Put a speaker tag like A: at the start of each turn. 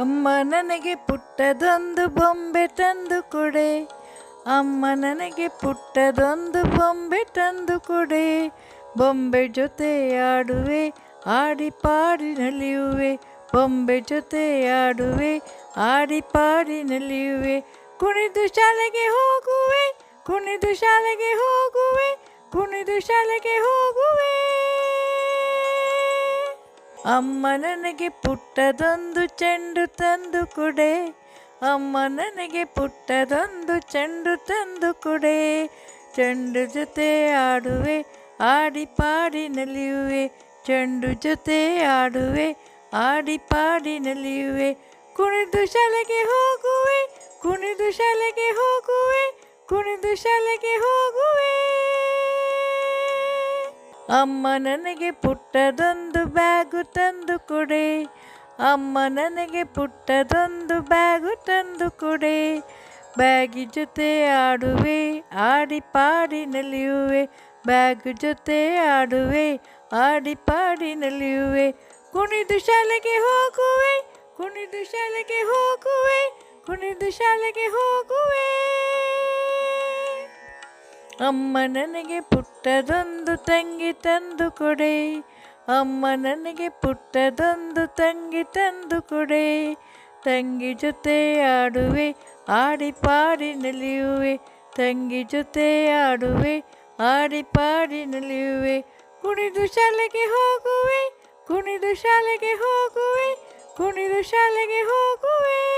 A: ಅಮ್ಮ ನನಗೆ ಪುಟ್ಟದೊಂದು ಬೊಂಬೆ ತಂದು ಕೊಡೆ. ಅಮ್ಮ ನನಗೆ ಪುಟ್ಟದೊಂದು ಬೊಂಬೆ ತಂದು ಕೊಡೆ. ಬೊಂಬೆ ಜೊತೆ ಆಡುವೆ ಆಡಿ ಪಾಡಿ ನಲಿಯುವೆ ಬೊಂಬೆ ಜೊತೆ ಆಡುವೆ ಆಡಿ ಪಾಡಿ ನಲಿಯುವೆ ಕುಣಿದು ಶಾಲೆಗೆ ಹೋಗುವೆ, ಕುಣಿದು ಶಾಲೆಗೆ ಹೋಗುವೆ, ಕುಣಿದು ಶಾಲೆಗೆ ಹೋಗುವೆ. ಅಮ್ಮ ನನಗೆ ಪುಟ್ಟದೊಂದು ಚೆಂಡು ತಂದು ಕೊಡೆ. ಅಮ್ಮ ನನಗೆ ಪುಟ್ಟದೊಂದು ಚೆಂಡು ತಂದು ಕೊಡೆ. ಚೆಂಡು ಜೊತೆ ಆಡುವೆ ಆಡಿ ಪಾಡಿ ನಲಿಯುವೆ. ಚೆಂಡು ಜೊತೆ ಆಡುವೆ ಆಡಿ ಪಾಡಿ ನಲಿಯುವೆ. ಕುಣಿದು ಶಾಲೆಗೆ ಹೋಗುವೆ, ಕುಣಿದು ಶಾಲೆಗೆ ಹೋಗುವೆ, ಕುಣಿದು ಶಾಲೆಗೆ ಹೋಗುವೆ. ಅಮ್ಮ ನನಗೆ ಪುಟ್ಟದೊಂದು ಬ್ಯಾಗು ತಂದು ಕೊಡೆ. ಅಮ್ಮ ನನಗೆ ಪುಟ್ಟದೊಂದು ಬ್ಯಾಗು ತಂದು ಕೊಡೆ. ಬ್ಯಾಗಿ ಜೊತೆ ಆಡುವೆ, ಆಡಿ ಪಾಡಿ ನಲಿಯುವೆ. ಬ್ಯಾಗ್ ಜೊತೆ ಆಡುವೆ, ಆಡಿ ಪಾಡಿ ನಲಿಯುವೆ. ಕುಣಿದು ಶಾಲೆಗೆ ಹೋಗುವೆ, ಕುಣಿದು ಶಾಲೆಗೆ ಹೋಗುವೆ, ಕುಣಿದು ಶಾಲೆಗೆ ಹೋಗುವೆ. ಅಮ್ಮ ನನಗೆ ಪುಟ್ಟದೊಂದು ತಂಗಿ ತಂದು ಕೊಡೆ. ಅಮ್ಮ ನನಗೆ ಪುಟ್ಟದೊಂದು ತಂಗಿ ತಂದು ಕೊಡೆ. ತಂಗಿ ಜೊತೆ ಆಡುವೆ, ಆಡಿ ಪಾಡಿ ನಲಿಯುವೆ. ತಂಗಿ ಜೊತೆ ಆಡುವೆ, ಆಡಿ ಪಾಡಿ ನಲಿಯುವೆ. ಕುಣಿದು ಶಾಲೆಗೆ ಹೋಗುವೆ, ಕುಣಿದು ಶಾಲೆಗೆ ಹೋಗುವೆ, ಕುಣಿದು ಶಾಲೆಗೆ ಹೋಗುವೆ.